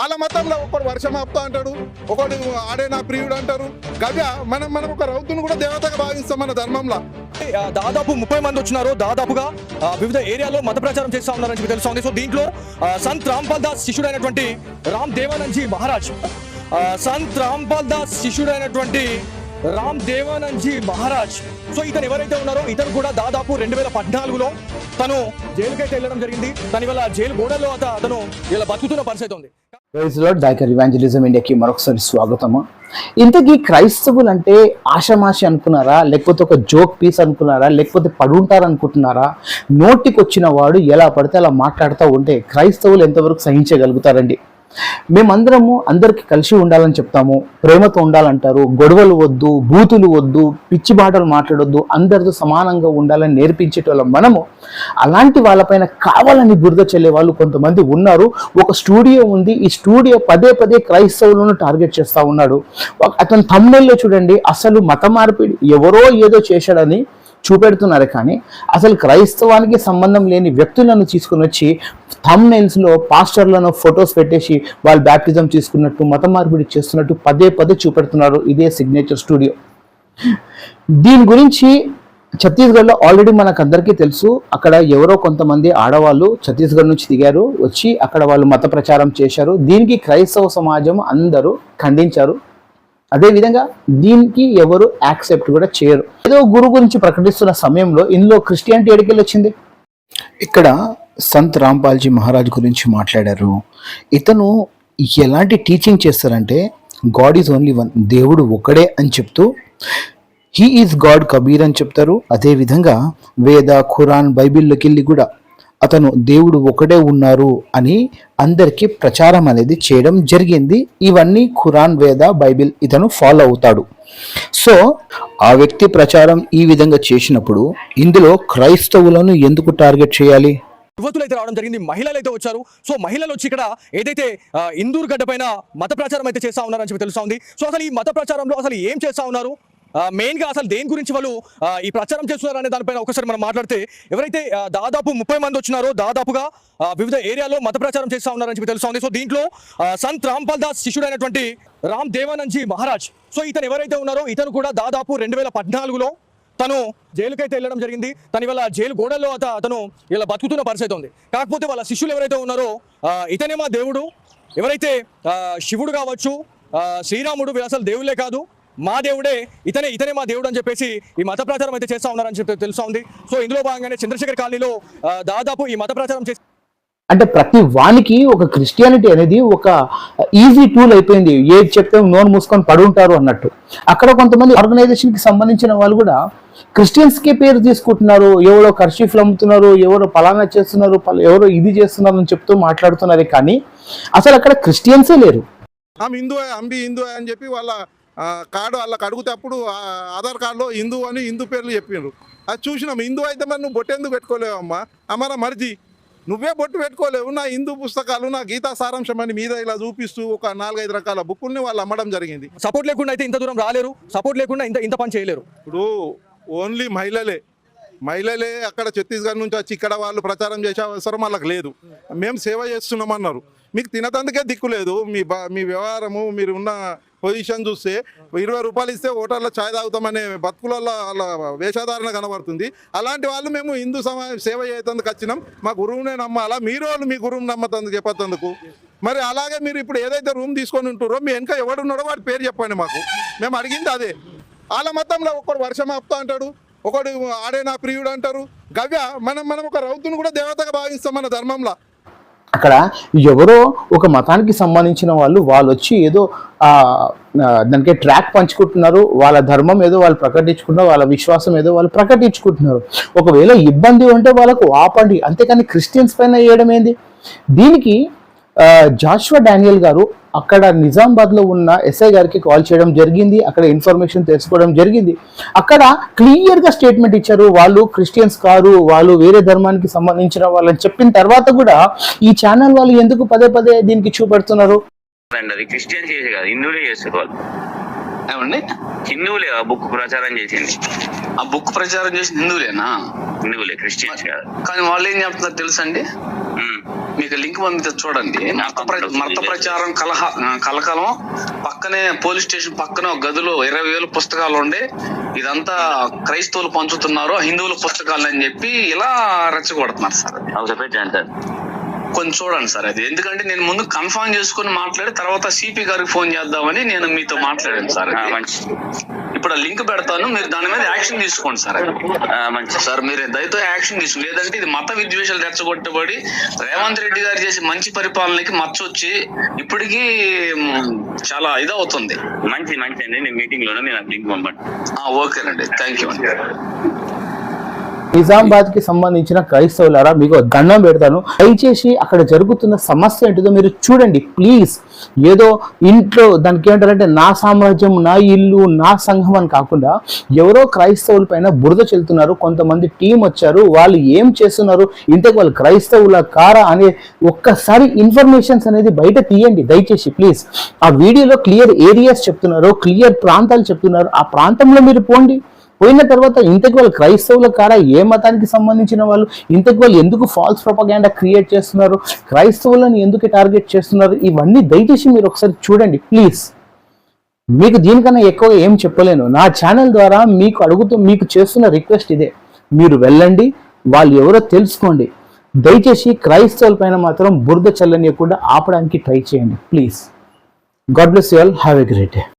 వాళ్ళ మతంలో ఒకడు వర్షం ఆపుతా అంటాడు ఒకడు ఆడే నా ప్రియుడు అంటారు. గజ మనం మనం ఒక రౌతును కూడా దేవతగా భావిస్తాం మన ధర్మంలో. దాదాపు ముప్పై మంది వచ్చినారు దాదాపుగా వివిధ ఏరియాలో మత ప్రచారం చేస్తా ఉన్నారని చెప్పి తెలుస్తోంది సో దీంట్లో సంత్ రాంపాల్ దాస్ శిష్యుడైనటువంటి రామ్ దేవానంజీ మహారాజ్ సంత్ రాంపాల్ దాస్ శిష్యుడైనటువంటి రామ్ దేవానంజీ మహారాజ్. సో ఇతను ఎవరైతే ఉన్నారో ఇతను కూడా దాదాపు రెండు వేల పద్నాలుగులో తను జైలుకైతే వెళ్ళడం జరిగింది. దాని వల్ల జైలు గోడల్లో అతను ఇలా బతుకుతున్న పరిస్థితి ఉంది. ప్రైజ్ ఇవాంజలిజం ఇండియాకి మరొకసారి స్వాగతము. ఇంతకీ క్రైస్తవులు అంటే ఆషమాషి అనుకున్నారా? లేకపోతే ఒక జోక్ పీస్ అనుకున్నారా? లేకపోతే పడుంటారు అనుకుంటున్నారా నోటికి వచ్చిన వాడు ఎలా పడితే అలా మాట్లాడుతూ ఉంటే క్రైస్తవులు ఎంతవరకు సహించగలుగుతారండి? మేమందరము అందరికీ కలిసి ఉండాలని చెప్తాము. ప్రేమతో ఉండాలంటారు. గొడవలు వద్దు బూతులు వద్దు పిచ్చి బాటలు మాట్లాడొద్దు. అందరితో సమానంగా ఉండాలని నేర్పించేటోళ్ళం మనము. అలాంటి వాళ్ళపైన కావాలని బురద చల్లే వాళ్ళు కొంతమంది ఉన్నారు. ఒక స్టూడియో ఉంది. ఈ స్టూడియో పదే పదే క్రైస్తవులను టార్గెట్ చేస్తూ ఉన్నాడు. అతని తమ్ముళ్ళలో చూడండి. అసలు మత మార్పిడి ఎవరో ఏదో చేశాడని చూపెడుతున్నారు కానీ అసలు క్రైస్తవానికి సంబంధం లేని వ్యక్తులను తీసుకుని వచ్చి thumbnails లో పాస్టర్లను ఫొటోస్ పెట్టేసి వాళ్ళు బ్యాప్టిజం తీసుకున్నట్టు మత మార్పిడి చేస్తున్నట్టు పదే పదే చూపెడుతున్నారు ఇదే సిగ్నేచర్ స్టూడియో దీని గురించి ఛత్తీస్గఢ్లో ఆల్రెడీ మనకు అందరికీ తెలుసు. అక్కడ ఎవరో కొంతమంది ఆడవాళ్ళు ఛత్తీస్గఢ్ నుంచి దిగారు. వచ్చి అక్కడ వాళ్ళు మత ప్రచారం చేశారు. దీనికి క్రైస్తవ సమాజం అందరూ ఖండించారు. అదేవిధంగా దీనికి ఎవరు యాక్సెప్ట్ కూడా చేయరు. ఏదో గురు గురించి ప్రకటిస్తున్న సమయంలో ఇందులో క్రిస్టియానిటీ ఎడికెళ్ళి వచ్చింది ఇక్కడ సంత్ రాంపాల్జీ మహారాజ్ గురించి మాట్లాడారు. ఇతను ఎలాంటి టీచింగ్ చేస్తారంటే గాడ్ ఈజ్ ఓన్లీ వన్ దేవుడు ఒకడే అని చెప్తూ హీ ఈజ్ గాడ్ కబీర్ అని చెప్తారు. అదేవిధంగా వేద ఖురాన్ బైబిల్లోకి వెళ్ళి కూడా అతను దేవుడు ఒకడే ఉన్నారు అని అందరికీ ప్రచారం అనేది చేయడం జరిగింది. ఇవన్నీ ఖురాన్ వేద బైబిల్ ఇతను ఫాలో అవుతాడు. సో ఆ వ్యక్తి ప్రచారం ఈ విధంగా చేసినప్పుడు ఇందులో క్రైస్తవులను ఎందుకు టార్గెట్ చేయాలి? యువతులు అయితే రావడం జరిగింది మహిళలు అయితే వచ్చారు. సో మహిళలు వచ్చి ఇక్కడ ఏదైతే ఇందూరు గడ్డ పైన మత ప్రచారం అయితే చేస్తా ఉన్నారని చెప్పి తెలుస్తా ఉంది. సో అసలు ఈ మత ప్రచారంలో అసలు ఏం చేస్తా ఉన్నారు? మెయిన్గా అసలు దేని గురించి వాళ్ళు ఈ ప్రచారం చేస్తున్నారు అనే దానిపైన ఒకసారి మనం మాట్లాడితే ఎవరైతే దాదాపు ముప్పై మంది వచ్చినారో దాదాపుగా వివిధ ఏరియాలో మత ప్రచారం చేస్తా ఉన్నారని చెప్పి తెలుస్తా ఉంది. సో దీంట్లో సంత్ రాంపాల్ దాస్ శిష్యుడైనటువంటి రామ్ దేవానందజీ మహారాజ్. సో ఇతను ఎవరైతే ఉన్నారో ఇతను కూడా దాదాపు రెండు వేల పద్నాలుగులో తను జైలుకైతే వెళ్ళడం జరిగింది. తను ఇవాళ జైలు గోడల్లో అత అతను ఇలా బతుకుతున్న పరిస్థితి ఉంది. కాకపోతే వాళ్ళ శిష్యులు ఎవరైతే ఉన్నారో ఇతనేమా ఇతనే మా దేవుడు. ఎవరైతే శివుడు కావచ్చు శ్రీరాముడు వీళ్ళు అసలు దేవుళ్ళే కాదు మా దేవుడే ఇతనే ఇతనే మా దేవుడు అని చెప్పేసి ఈ మత ప్రచారం అయితే చేస్తా ఉన్నారని చెప్పి తెలుస్తూ ఉంది. సో ఇందులో భాగంగానే చంద్రశేఖర్ కాలనీలో దాదాపు ఈ మత ప్రచారం చేసి అంటే ప్రతి వానికి ఒక క్రిస్టియానిటీ అనేది ఒక ఈజీ టూల్ అయిపోయింది. ఏది చెప్తే నోరు మూసుకొని పడి ఉంటారు అన్నట్టు. అక్కడ కొంతమంది ఆర్గనైజేషన్కి సంబంధించిన వాళ్ళు కూడా క్రిస్టియన్స్కే పేరు తీసుకుంటున్నారు. ఎవరో కర్షీఫ్లు అమ్ముతున్నారు ఎవరో పలానా చేస్తున్నారు ఎవరో ఇది చేస్తున్నారు అని చెప్తూ మాట్లాడుతున్నారు. కానీ అసలు అక్కడ క్రిస్టియన్సే లేరు. ఆమె హిందూ అంబి హిందూ అని చెప్పి వాళ్ళ కార్డు వాళ్ళకి అడిగితే అప్పుడు ఆధార్ కార్డులో హిందూ అని హిందూ పేర్లు చెప్పిండ్రు అది చూసినాం. హిందూ అయితే మరి నువ్వు బొట్టెందుకు పెట్టుకోలేవమ్మా? అమ్మ మరిది. నువ్వే బొట్టు పెట్టుకోలేవు. నా హిందూ పుస్తకాలు నా గీతా సారాంశం అని మీద ఇలా చూపిస్తూ ఒక నాలుగైదు రకాల బుక్కుల్ని వాళ్ళు అమ్మడం జరిగింది. సపోర్ట్ లేకుండా అయితే ఇంత దూరం రాలేరు. సపోర్ట్ లేకుండా ఇంత ఇంత పని చేయలేరు. ఇప్పుడు ఓన్లీ మహిళలే. మహిళలే అక్కడ ఛత్తీస్గఢ్ నుంచి వచ్చి ఇక్కడ వాళ్ళు ప్రచారం చేసే అవసరం వాళ్ళకి లేదు. మేము సేవ చేస్తున్నామన్నారు. మీకు తినతందుకే దిక్కు లేదు. మీ బా మీ వ్యవహారము మీరు ఉన్న పొజిషన్ చూస్తే ఇరవై రూపాయలు ఇస్తే ఓటర్ల ఛాయ్ తాగుతామనే బతుకులలో వాళ్ళ వేషధారణ కనబడుతుంది. అలాంటి వాళ్ళు మేము హిందూ సమాజం సేవ చేసేందుకు వచ్చినాం. మా గురువునే నమ్మాలా? మీరు వాళ్ళు మీ గురువుని నమ్మతందుకు చెప్పేందుకు? మరి అలాగే మీరు ఇప్పుడు ఏదైతే రూమ్ తీసుకొని ఉంటారో మీ వెనక ఎవడున్నాడో వాడి పేరు చెప్పండి మాకు. మేము అడిగింది అదే. వాళ్ళ మతంలో ఒకడు వర్షం ఆపుతా అంటాడు ఒకడు ఆడే నా ప్రియుడు అంటారు. గవ్య మనం మనం ఒక రౌతును కూడా దేవతగా భావిస్తాం మన ధర్మంలో. అక్కడ ఎవరో ఒక మతానికి సంబంధించిన వాళ్ళు వాళ్ళు వచ్చి ఏదో దానికి ట్రాక్ పంచుకుంటున్నారు. వాళ్ళ ధర్మం ఏదో వాళ్ళు ప్రకటించుకుంటున్నారు. వాళ్ళ విశ్వాసం ఏదో వాళ్ళు ప్రకటించుకుంటున్నారు. ఒకవేళ ఇబ్బంది ఉంటే వాళ్ళకు ఆపండి. అంతేకాని క్రిస్టియన్స్ పైన వేయడం ఏంది దీనికి జాషువా డానియల్ గారు అక్కడ నిజామాబాద్లో ఉన్న ఎస్ఐ గారికి కాల్ చేయడం జరిగింది అక్కడ ఇన్ఫర్మేషన్ తెలుసుకోవడం జరిగింది. అక్కడ క్లియర్గా స్టేట్మెంట్ ఇచ్చారు వాళ్ళు క్రిస్టియన్స్ కారు వాళ్ళు వేరే ధర్మానికి సంబంధించిన వాళ్ళని చెప్పిన తర్వాత కూడా ఈ ఛానల్ వాళ్ళు ఎందుకు పదే పదే దీనికి చూపెడుతున్నారు? అది క్రిస్టియన్స్ చేసే కాదు హిందువులే చేస్తారు వాళ్ళు. ఏమండి? హిందువులే ఆ బుక్ ప్రచారం చేసింది. ఆ బుక్ ప్రచారం చేసిన హిందువులేనా? హిందువులే క్రిస్టియన్స్ కాదు. కానీ వాళ్ళు ఏం చెప్తున్నారు తెలుసండి. మీకు లింక్ పంపితే చూడండి. మత ప్ర- మత ప్రచారం కలహ కలకలం. పక్కనే పోలీస్ స్టేషన్ పక్కనే గదిలో ఇరవై వేలు పుస్తకాలు ఉండే. ఇదంతా క్రైస్తవులు పంచుతున్నారు హిందువుల పుస్తకాలు అని చెప్పి ఇలా రెచ్చగొడుతున్నారు సార్ కొంచెం చూడండి సార్ అది. ఎందుకంటే నేను ముందు కన్ఫర్మ్ చేసుకుని మాట్లాడి తర్వాత సిపి గారికి ఫోన్ చేద్దామని నేను మీతో మాట్లాడాను సార్ ఇప్పుడు ఆ లింక్ పెడతాను మీరు దాని మీద యాక్షన్ తీసుకోండి సార్. మంచి సార్ మీరు దయతో యాక్షన్ తీసుకోండి. లేదంటే ఇది మత విద్వేషాలు రెచ్చగొట్టబడి రేవంత్ రెడ్డి గారు చేసే మంచి పరిపాలనకి మచ్చొచ్చి ఇప్పటికీ చాలా ఇదవుతుంది. మంచి మంచి అండి. నేను మీటింగ్లోనే మీరు లింక్ పంపండి ఓకేనండి. థ్యాంక్ యూ అండి. నిజామాబాద్కి సంబంధించిన క్రైస్తవులారా మీకు దండం పెడతాను. దయచేసి అక్కడ జరుగుతున్న సమస్య ఏంటిదో మీరు చూడండి ప్లీజ్. ఏదో ఇంట్లో దానికి ఏంటంటే నా సామ్రాజ్యం నా ఇల్లు నా సంఘం అని కాకుండా ఎవరో క్రైస్తవుల పైన బురద చెల్తున్నారు కొంతమంది టీం వచ్చారు వాళ్ళు ఏం చేస్తున్నారు ఇంతకు వాళ్ళు క్రైస్తవుల కారా అనే ఒక్కసారి ఇన్ఫర్మేషన్స్ అనేది బయట తీయండి దయచేసి ప్లీజ్. ఆ వీడియోలో క్లియర్ ఏరియాస్ చెప్తున్నారు క్లియర్ ప్రాంతాలు చెప్తున్నారు ఆ ప్రాంతంలో మీరు పోండి. పోయిన తర్వాత ఇంతకు వాళ్ళు క్రైస్తవుల కాడ ఏ మతానికి సంబంధించిన వాళ్ళు? ఇంతకు వాళ్ళు ఎందుకు ఫాల్స్ ప్రొపగాండా క్రియేట్ చేస్తున్నారు? క్రైస్తవులను ఎందుకు టార్గెట్ చేస్తున్నారు? ఇవన్నీ దయచేసి మీరు ఒకసారి చూడండి ప్లీజ్ మీకు దీనికన్నా ఎక్కువగా ఏం చెప్పలేను. నా ఛానల్ ద్వారా మీకు అడుగుతూ మీకు చేస్తున్న రిక్వెస్ట్ ఇదే. మీరు వెళ్ళండి వాళ్ళు ఎవరో తెలుసుకోండి. దయచేసి క్రైస్తవుల పైన మాత్రం బురద చల్లనియకుండా ఆపడానికి ట్రై చేయండి please god bless you all have a great day